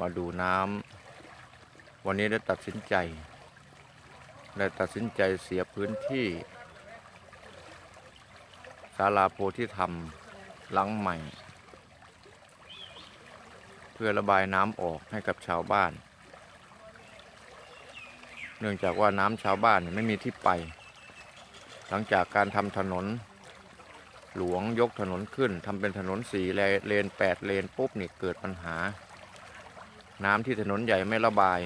มาดูน้ำวันนี้ได้ตัดสินใจได้ตัดสินใจเสียพื้นที่ศาลาโพธิธรรมหลังใหม่ เพื่อระบายน้ำออกให้กับชาวบ้าน เนื่องจากว่าน้ำชาวบ้านไม่มีที่ไป หลังจากการทำถนน หลวงยกถนนขึ้นทำเป็นถนนสี่เลเลนแปดเลนปุ๊บนี่เกิดปัญหา น้ำที่ถนนใหญ่ไม่ระบาย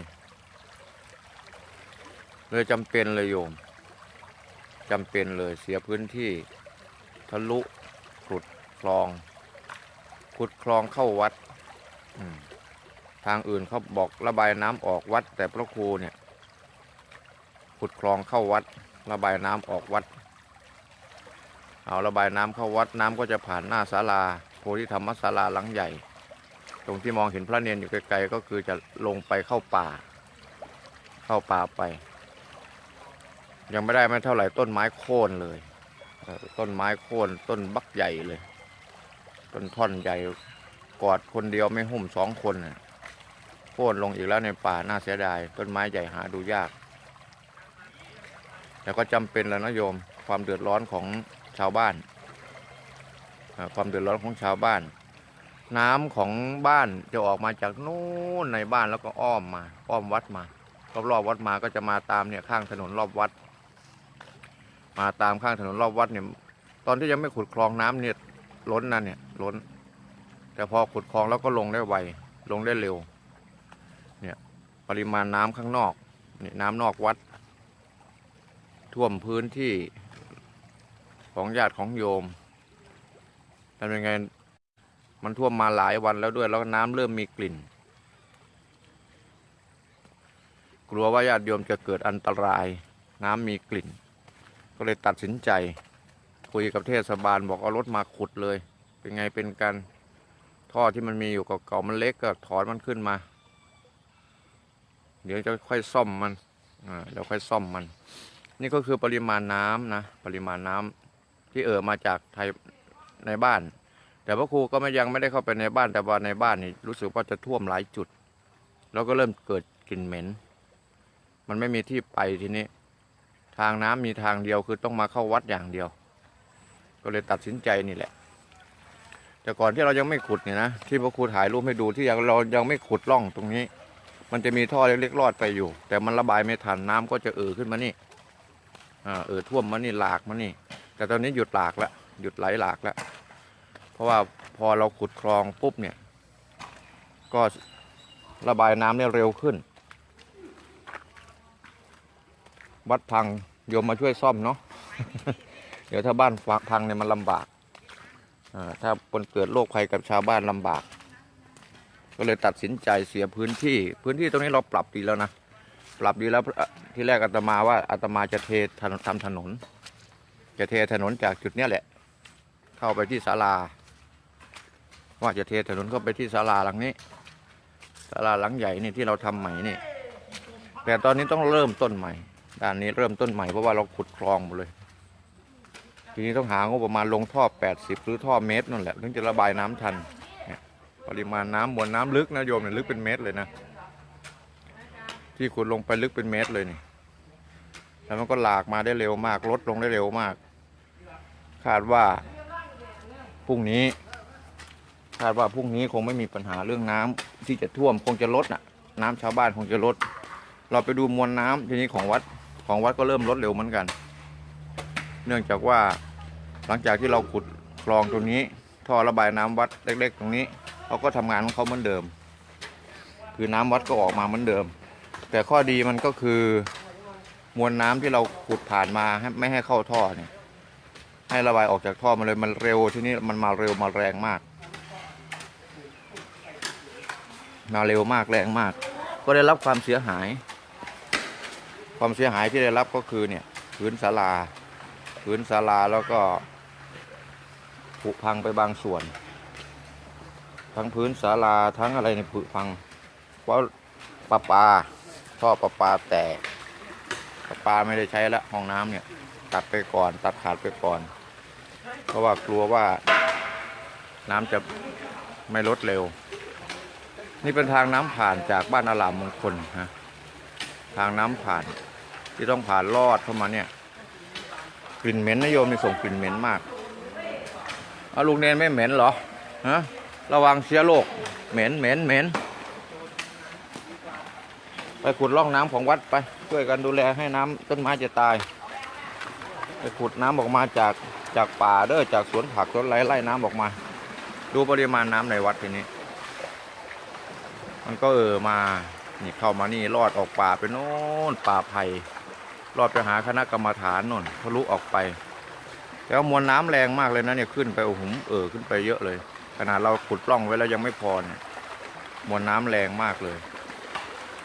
เลยจำเป็นเลยโยมจำเป็นเลยเสียพื้นที่ทะลุขุดคลอง ขุดคลองเข้าวัด ทางอื่นเขาบอกระบายน้ำออกวัด แต่พระครูเนี่ย ขุดคลองเข้าวัด ระบายน้ำออกวัด เอาระบายน้ำเข้าวัดน้ำก็จะผ่านหน้าศาลาโพธิธรรมศาลาหลังใหญ่ ตรงที่มองเห็นพระเนียนอยู่ไกลๆก็คือจะลงไปเข้าป่า เข้าป่าไป ยังไม่ได้ไม่เท่าไหร่ต้นไม้โค่นเลย ต้นไม้โค่นต้นบักใหญ่เลย ต้นท่อนใหญ่กอดคนเดียวไม่หุ่มสองคนน่ะโค่นลงอีกแล้วในป่าน่าเสียดาย ต้นไม้ใหญ่หาดูยาก แต่ก็จำเป็นแล้วนะโยมความเดือดร้อนของชาวบ้าน ความเดือดร้อนของชาวบ้าน น้ำของบ้านจะออกมาจากนู้นในบ้านแล้วก็อ้อมมา อ้อมวัดมารอบๆวัดมาก็จะมาตามเนี่ยข้างถนนรอบวัด มาตามข้างถนนรอบวัดเนี่ย ตอนที่ยังไม่ขุดคลองน้ำเนี่ยล้นนั่นเนี่ยล้น แต่พอขุดคลองแล้วก็ลงได้ไวลงได้เร็ว เนี่ยปริมาณน้ำข้างนอกนี่น้ำนอกวัด ท่วมพื้นที่ของญาติของโยมทำยังไง มันท่วมมาหลายวันแล้วด้วย แล้วน้ำเริ่มมีกลิ่น กลัวว่าญาติโยมจะเกิดอันตราย น้ำมีกลิ่น ก็เลยตัดสินใจ คุยกับเทศบาลบอกเอารถมาขุดเลย เป็นไงเป็นกันท่อที่มันมีอยู่เก่าๆมันเล็กก็ถอนมันขึ้นมา เดี๋ยวจะค่อยซ่อมมันอ่าเดี๋ยวค่อยซ่อมมัน นี่ก็คือปริมาณน้ำนะ ปริมาณน้ำที่เอ่อมาจากไทยในบ้าน แต่พระครูก็ไม่ยังไม่ได้เข้าไปในบ้านแต่ว่าในบ้านนี่รู้สึกว่าจะท่วมหลายจุด แล้วก็เริ่มเกิดกลิ่นเหม็น มันไม่มีที่ไปทีนี้ ทางน้ำมีทางเดียวคือต้องมาเข้าวัดอย่างเดียว ก็เลยตัดสินใจนี่แหละ แต่ก่อนที่เรายังไม่ขุดเนี่ยนะที่พระครูถ่ายรูปให้ดูที่ยังเรายังไม่ขุดร่องตรงนี้ มันจะมีท่อเล็กๆรอดไปอยู่ แต่มันระบายไม่ทันน้ำก็จะเอ่อขึ้นมานี่อ่าเอ่อท่วมมานี่หลากมานี่ แต่ตอนนี้หยุดหลากแล้วหยุดไหลหลากแล้ว เพราะว่าพอเราขุดคลองปุ๊บเนี่ย ก็ระบายน้ำเนี่ยเร็วขึ้น วัดพังโยมมาช่วยซ่อมเนาะเดี๋ยวถ้าบ้านพังเนี่ยมันลำบากถ้าคนเกิดโรคภัยกับชาวบ้านลำบาก ก็เลยตัดสินใจเสียพื้นที่ พื้นที่ตรงนี้เราปรับดีแล้วนะปรับดีแล้วที่แรกอาตมาว่าอาตมาจะเททำถนน จะเทถนนจากจุดนี้แหละ เข้าไปที่ศาลา ว่าจะเทถนนเข้าไปที่ศาลาหลังนี้ศาลาหลังใหญ่นี่ที่เราทำใหม่นี่ แต่ตอนนี้ต้องเริ่มต้นใหม่ด้านนี้เริ่มต้นใหม่เพราะว่าเราขุดคลองหมดเลย ทีนี้ต้องหางบประมาณลงท่อ 80 หรือท่อเมตรนั่นแหละถึงจะระบายน้ำทัน ปริมาณน้ำมวลน้ำลึกนะโยมเนี่ยลึกเป็นเมตรเลยนะ ที่ขุดลงไปลึกเป็นเมตรเลยนี่แล้วมันก็หลากมาได้เร็วมากลดลงได้เร็วมาก คาดว่าพรุ่งนี้ คาดว่าพรุ่งนี้คงไม่มีปัญหาเรื่องน้ำที่จะท่วมคงจะลดน่ะ น้ำชาวบ้านคงจะลด เราไปดูมวลน้ำทีนี้ของวัดของวัดก็เริ่มลดเร็วเหมือนกัน เนื่องจากว่าหลังจากที่เราขุดคลองตรงนี้ ท่อระบายน้ำวัดเล็ก ๆ ตรงนี้เขาก็ทำงานของเขาเหมือนเดิม คือน้ำวัดก็ออกมาเหมือนเดิม แต่ข้อดีมันก็คือมวลน้ำที่เราขุดผ่านมาให้ไม่ให้เข้าท่อเนี่ยให้ระบายออกจากท่อมาเลยมันเร็วที่นี้มันมาเร็วมาแรงมาก มาเร็วมากแรงมาก ก็ได้รับความเสียหาย ความเสียหายที่ได้รับก็คือเนี่ยพื้นศาลาพื้นศาลาแล้วก็ผุพังไปบางส่วน ทั้งพื้นศาลาทั้งอะไรในยผุพัง เพราะประปาท่อประปาแตกประปาไม่ได้ใช้แล้วห้องน้ำเนี่ย ตัดไปก่อนตัดขาดไปก่อน เพราะว่ากลัวว่าน้ำจะไม่ลดเร็ว นี่เป็นทางน้ำผ่านจากบ้านอารามมงคลนะทางน้ำผ่านที่ต้องผ่านลอดเข้ามาเนี่ย กลิ่นเหม็นนะโยมนี่ส่งกลิ่นเหม็นมากเอาลุงเนนไม่เหม็นเหรอฮะระวังเชื้อโรคเหม็นเหม็นเหม็นไปขุดร่องน้ำของวัดไป ช่วยกันดูแลให้น้ำต้นไม้จะตาย ไปขุดน้ำออกมาจากจากป่าเด้อจากสวนผักสวนไร่ไล่น้ำออกมา ดูปริมาณน้ำในวัดทีนี้ มันก็เออมานี่เข้ามานี่รอดออกป่าไปโน่นป่าไผ่รอดไปหาคณะกรรมฐานนนทะลุออกไป แล้วมวลน้ำแรงมากเลยนะเนี่ยขึ้นไปโอ้โหเออขึ้นไปเยอะเลย ขนาดเราขุดปล่องไว้แล้วยังไม่พอเนี่ยมวลน้ำแรงมากเลย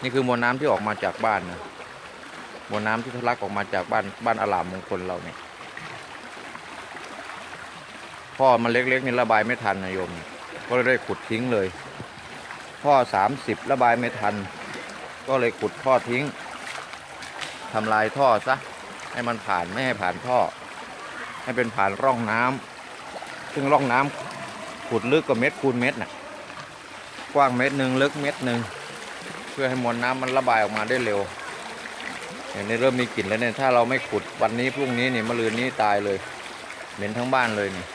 นี่คือมวลน้ำที่ออกมาจากบ้านนะมวลน้ำที่ทะลักออกมาจากบ้านบ้านอลามมงคลเราเนี่ยพ่อมันเล็กๆนี่ระบายไม่ทันนะโยม ก็เลยได้ขุดทิ้งเลย ท่อสามสิบระบายไม่ทัน ก็เลยขุดท่อทิ้งทำลายท่อซะให้มันผ่านไม่ให้ผ่านท่อ ให้เป็นผ่านร่องน้ำซึ่งร่องน้ำขุดลึกกว่าเม็ดคูณเม็ดน่ะกว้างเม็ดหนึ่งลึกเม็ดหนึ่งเพื่อให้มวลน้ำมันระบายออกมาได้เร็วเห็นนี่เริ่มมีกลิ่นแล้วเนี่ยถ้าเราไม่ขุดวันนี้พรุ่งนี้นี่มะรืนนี้ตายเลย เหม็นทั้งบ้านเลยนี่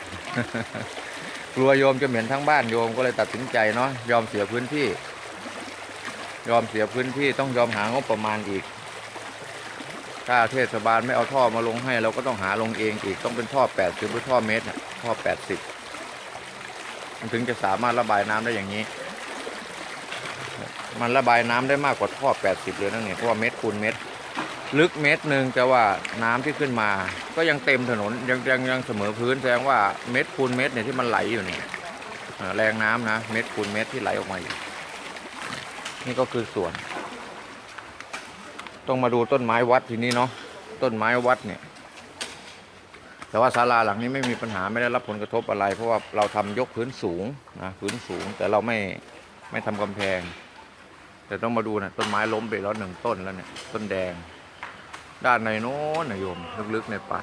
ลัวโยมจะเหม็นทั้งบ้านโยมก็เลยตัดสินใจเนาะยอมเสียพื้นที่ ยอมเสียพื้นที่ต้องยอมหางบประมาณอีก ถ้าเทศบาลไม่เอาท่อมาลงให้ เราก็ต้องหาลงเองอีกต้องเป็นท่อแปดสิบหรือท่อเมตรท่อแปดสิบมันถึงจะสามารถระบายน้ำได้อย่างนี้ มันระบายน้ำได้มากกว่าท่อแปดสิบเลยนั่นเนี่ยเพราะว่าเมตรคูณเมตร ลึกเมตรหนึ่งแต่ว่าน้ำที่ขึ้นมา ก็ยังเต็มถนนยังยังยังเสมอพื้นแสดงว่าเม็ดคูณเม็ดเนี่ยที่มันไหลอยู่เนี่ยแรงน้ำนะเม็ดคูณเม็ดที่ไหลออกมาอยู่นี่ก็คือส่วน ต้องมาดูต้นไม้วัดทีนี้เนาะต้นไม้วัดเนี่ย แต่ว่าศาลาหลังนี้ไม่มีปัญหาไม่ได้รับผลกระทบอะไร เพราะว่าเราทำยกพื้นสูงนะพื้นสูง แต่เราไม่ไม่ทำกำแพง แต่ต้องมาดูนะต้นไม้ล้มไปแล้วหนึ่งต้นแล้วเนี่ยต้นแดง ด้านในโน้นนะโยมลึกๆในป่า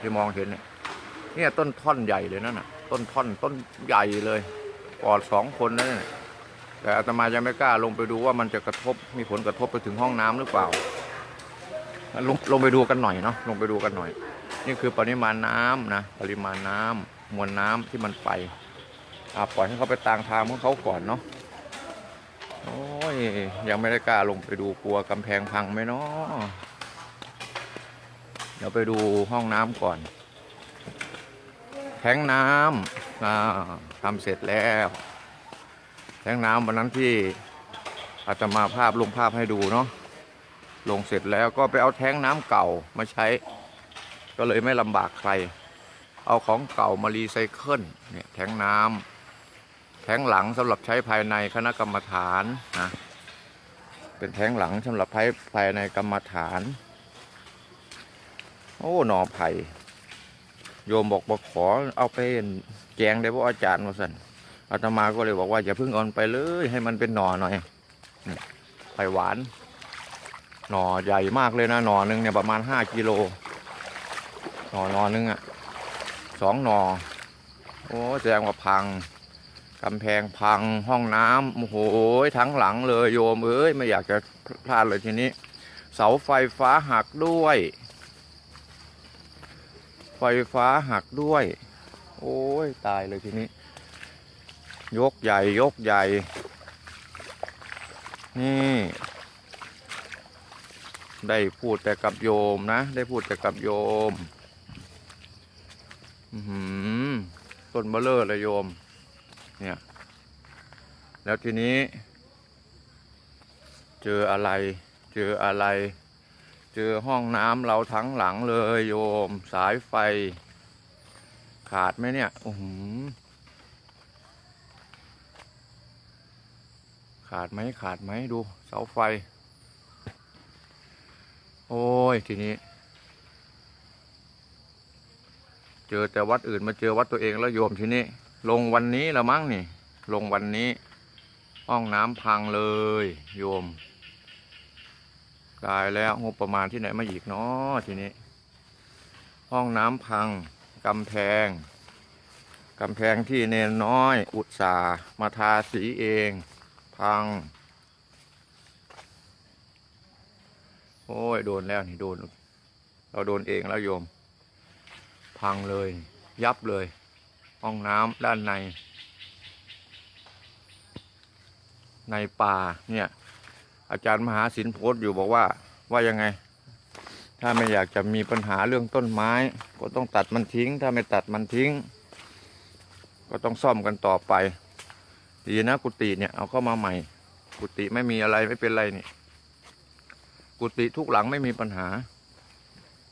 ที่มองเห็นเนี่ยเนี่ยต้นท่อนใหญ่เลยนั่นน่ะ ต้นท่อนต้นใหญ่เลยกอดสองคนนั่นน่ะแต่อาตมายังไม่กล้าลงไปดูว่ามันจะกระทบมีผลกระทบไปถึงห้องน้ำหรือเปล่าลงลงไปดูกันหน่อยเนาะลงไปดูกันหน่อย นี่คือปริมาณน้ำนะปริมาณน้ำมวลน้ำที่มันไปอะปล่อยให้เขาไปตามทางของเขาก่อนเนาะ โอ้ยยังไม่ได้กล้าลงไปดูกลัวกำแพงพังไหมเนาะเดี๋ยวไปดูห้องน้ำก่อน แทงน้ำอ่าทำเสร็จแล้ว แทงน้ำวันนั้นที่อาตมาภาพลงภาพให้ดูเนาะลงเสร็จแล้วก็ไปเอาแทงน้ำเก่ามาใช้ ก็เลยไม่ลำบากใคร เอาของเก่ามารีไซเคิลเนี่ยแทงน้ำแทงหลังสำหรับใช้ภายในคณะกรรมฐานนะ เป็นแทงหลังสำหรับใช้ภายในกรรมฐาน โอ้หนอไผ่โยมบอกบอกขอเอาไปแจงได้เพราะอาจารย์มาสั่นอาตมาก็เลยบอกว่าอย่าเพิ่งเอ่อนไปเลย ให้มันเป็นหน่อหน่อยไผ่หวาน หน่อใหญ่มากเลยนะหน่อหนึ่งเนี่ยประมาณห้ากิโลหน่อหน่อหนึงอะ่ะสองหน่อโอ้แสดงว่าพัง กำแพงพังห้องน้ำโอ้โหทั้งหลังเลยโยมเอ้ยไม่อยากจะพลาดเลยทีนี้ เสาไฟฟ้าหักด้วย ไฟฟ้าหักด้วย โอ้ยตายเลยทีนี้ ยกใหญ่ยกใหญ่ นี่ ได้พูดแต่กับโยมนะ ได้พูดแต่กับโยมอือหือต้นเบลเลอร์เลยโยม เนี่ย แล้วทีนี้ เจออะไร เจออะไร เจอห้องน้ำเราทั้งหลังเลยโยม สายไฟ ขาดไหมเนี่ยโอ้โหขาดไหมขาดไหมดู เสาไฟ โอ้ยทีนี้ เจอแต่วัดอื่นมาเจอวัดตัวเองแล้วโยมทีนี้ ลงวันนี้ละมั้งนี่ ลงวันนี้ห้องน้ำพังเลยโยมตายแล้วงบประมาณที่ไหนมาอีกเนาะทีนี้ ห้องน้ำพังกำแพงกำแพงที่เนนน้อย อุตสาห์มาทาสีเอง พัง โอ้ย โดนแล้วนี่โดน เราโดนเองแล้วโยม พังเลย ยับเลย ห้องน้ำด้านใน ในป่าเนี่ย อาจารย์มหาศิลป์โพสต์อยู่บอกว่าว่ายังไง ถ้าไม่อยากจะมีปัญหาเรื่องต้นไม้ ก็ต้องตัดมันทิ้ง ถ้าไม่ตัดมันทิ้ง ก็ต้องซ่อมกันต่อไป ดีนะกุฏิเนี่ยเอาเข้ามาใหม่ กุฏิไม่มีอะไรไม่เป็นไรนี่กุฏิทุกหลังไม่มีปัญหา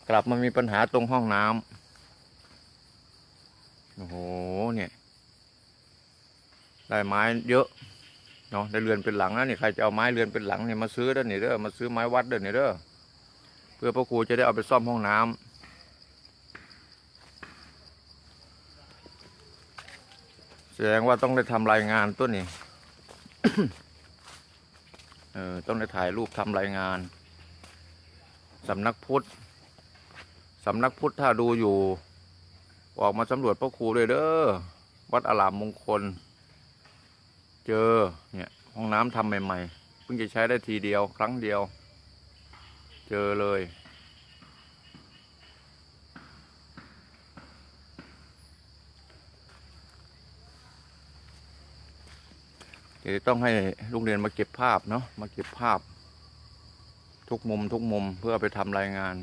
กลับมามีปัญหาตรงห้องน้ำ โอ้โหเนี่ยได้ไม้เยอะเนาะได้เรือนเป็นหลังนะนี่ใครจะเอาไม้เรือนเป็นหลังเนี่ยมาซื้อเด้อนี่เด้อมาซื้อไม้วัดเด้อนี่เด้อเพื่อพระครูจะได้เอาไปซ่อมห้องน้ำแสดงว่าต้องได้ทำรายงานตัวนี้เออต้องได้ถ่ายรูปทำรายงานสำนักพุทธสำนักพุทธถ้าดูอยู่ ออกมาสำรวจพระครูเลยเด้อวัดอารามมงคล เจอเนี่ยห้องน้ำทำใหม่ๆเพิ่งจะใช้ได้ทีเดียวครั้งเดียว เจอเลย เดี๋ยวต้องให้ลูกเรียนมาเก็บภาพเนาะมาเก็บภาพ ทุกมุมทุกมุมเพื่อไปทำรายงาน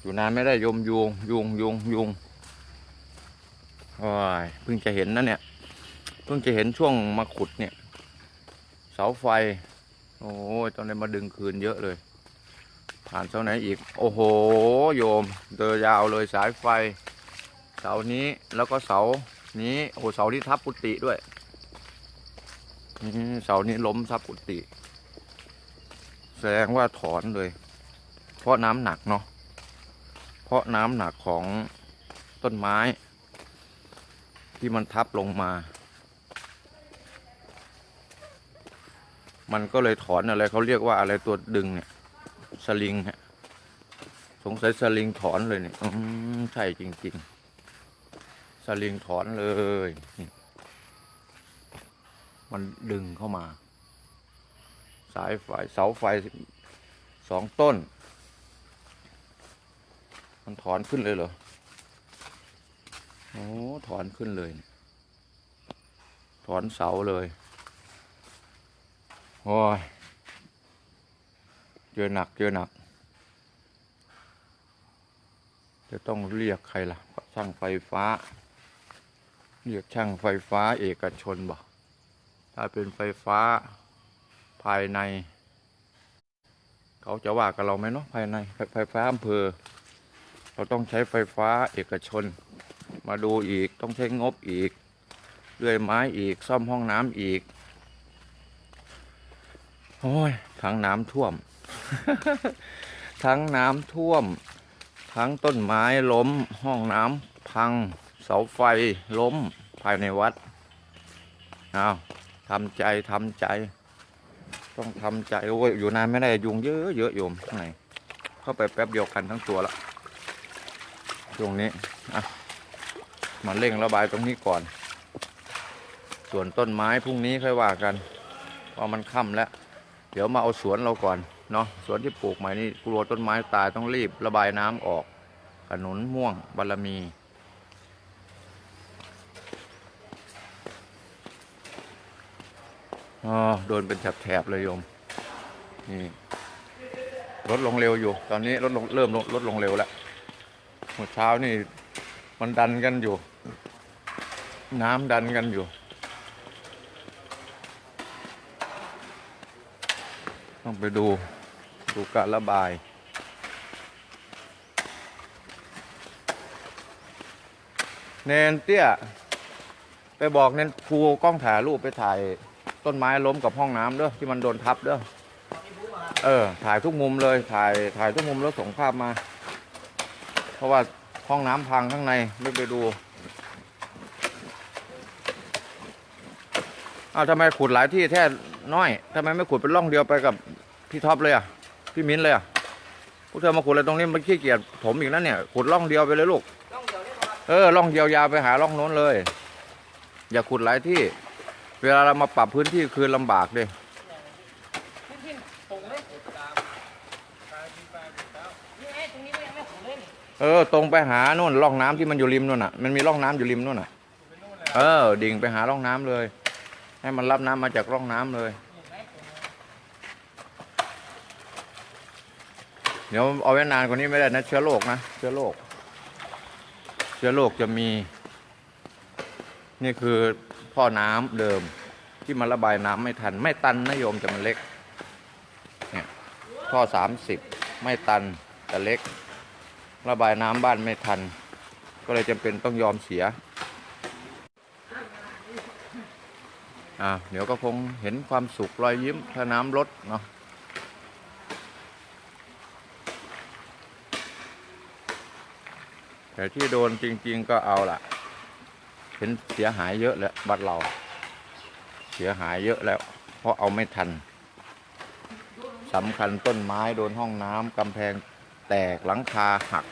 อยู่นานไม่ได้ยมยุงยุงยุงยุงโอ้ยเพิ่งจะเห็นนะเนี่ย เพิ่งจะเห็นช่วงมาขุดเนี่ย เสาไฟ โอ้ยตอนนี้มาดึงคืนเยอะเลย ผ่านเสาไหนอีก โอ้โห โยม เดินยาวเลยสายไฟ เสานี้แล้วก็เสานี้ โอ้เสาที่ทับกุฏิด้วยเสานี้ล้มทับกุฏิแสดงว่าถอนเลย เพราะน้ำหนักเนาะ เพราะน้ำหนักของต้นไม้ ที่มันทับลงมา มันก็เลยถอนอะไรเขาเรียกว่าอะไรตัวดึงเนี่ยสลิงฮะสงสัยสลิงถอนเลยเนี่ยใช่จริง ๆ สลิงถอนเลย มันดึงเข้ามา สายไฟเสาไฟสองต้น มันถอนขึ้นเลยเหรอ โอ้ถอนขึ้นเลย ถอนเสาเลย โอ้ย เจอหนักเจอหนัก จะต้องเรียกใครล่ะ ช่างไฟฟ้า เรียกช่างไฟฟ้าเอกชนบ่ถ้าเป็นไฟฟ้าภายใน เขาจะว่ากับเราไหมเนาะภายในไฟไฟฟ้าอำเภอ เราต้องใช้ไฟฟ้าเอกชน มาดูอีกต้องใช้งบอีกเลื่อยไม้อีกซ่อมห้องน้ำอีกโอ้ยทั้งน้ำท่วม ทั้งน้ำท่วม ทั้งต้นไม้ล้ม ห้องน้ำพัง เสาไฟล้มภายในวัดเอาทำใจทำใจ ต้องทำใจโอ้ยอยู่นานไม่ได้ยุงเยอะเยอะโยมข้างในเข้าไปแป๊บเดียวกันทั้งตัวละ ช่วงนี้อะมาเร่งระบายตรงนี้ก่อน ส่วนต้นไม้พรุ่งนี้ค่อยว่ากันเพราะมันค่ำแล้ว เดี๋ยวมาเอาสวนเราก่อนเนาะสวนที่ปลูกใหม่นี่กลัวต้นไม้ตายต้องรีบระบายน้ำออกขนุนม่วงบารมีอ๋อโดนเป็นแถบๆเลยโยม นี่ลดลงเร็วอยู่ ตอนนี้ลดลงเริ่มลดลดลงเร็วแล้ว เมื่อเช้านี่มันดันกันอยู่ น้ำดันกันอยู่ ต้องไปดูดูการระบายเนนเตี้ย ไปบอกเนนครูกล้องถ่ายรูปไปถ่ายต้นไม้ล้มกับห้องน้ำเด้อที่มันโดนทับเด้อเออ ถ่ายทุกมุมเลยถ่ายถ่ายทุกมุมแล้วส่งภาพมา เพราะว่าห้องน้ำพังข้างในไม่ไปดูอ้าวทำไมขุดหลายที่แท้น้อยทำไมไม่ขุดเป็นร่องเดียวไปกับพี่ท็อปเลยอะพี่มิ้นเลยอะพวกเธอมาขุดอะไรตรงนี้มันขี้เกียจถมอีกแล้วเนี่ยขุดร่องเดียวไปเลยลูกต้อร่องเดียวยาวไปหาร่องโน้นเลย อย่าขุดหลายที่ เวลาเรามาปรับพื้นที่คือลำบากดิขึ้นขึ้นตรงเลยนี่ไงตรงนี้ก็ยังไม่ขุด เออ ตรงไปหาโน่นร่องน้ำที่มันอยู่ริมนู่นน่ะ มันมีร่องน้ำอยู่ริมนู่นน่ะ เออ ดิ่งไปหาร่องน้ำเลย ให้มันรับน้ำมาจากร่องน้ำเลย เดี๋ยวเอาไว้นานกว่านี้ไม่ได้นะเชื้อโรคนะเชื้อโรคเชื้อโรคจะมี นี่คือพ่อน้ำเดิม ที่มันระบายน้ำไม่ทัน ไม่ตันนะโยมแต่มันเล็ก เนี่ยท่อสามสิบไม่ตันแต่เล็ก ระบายน้ำบ้านไม่ทัน ก็เลยจำเป็นต้องยอมเสียอ่าเดี๋ยวก็คงเห็นความสุขรอยยิ้มถ้าน้ำลดเนาะแต่ที่โดนจริง ๆก็เอาล่ะ เห็นเสียหายเยอะแล้วบัดเรา เสียหายเยอะแล้ว เพราะเอาไม่ทันสำคัญต้นไม้โดนห้องน้ำกำแพง แตกหลังคาหัก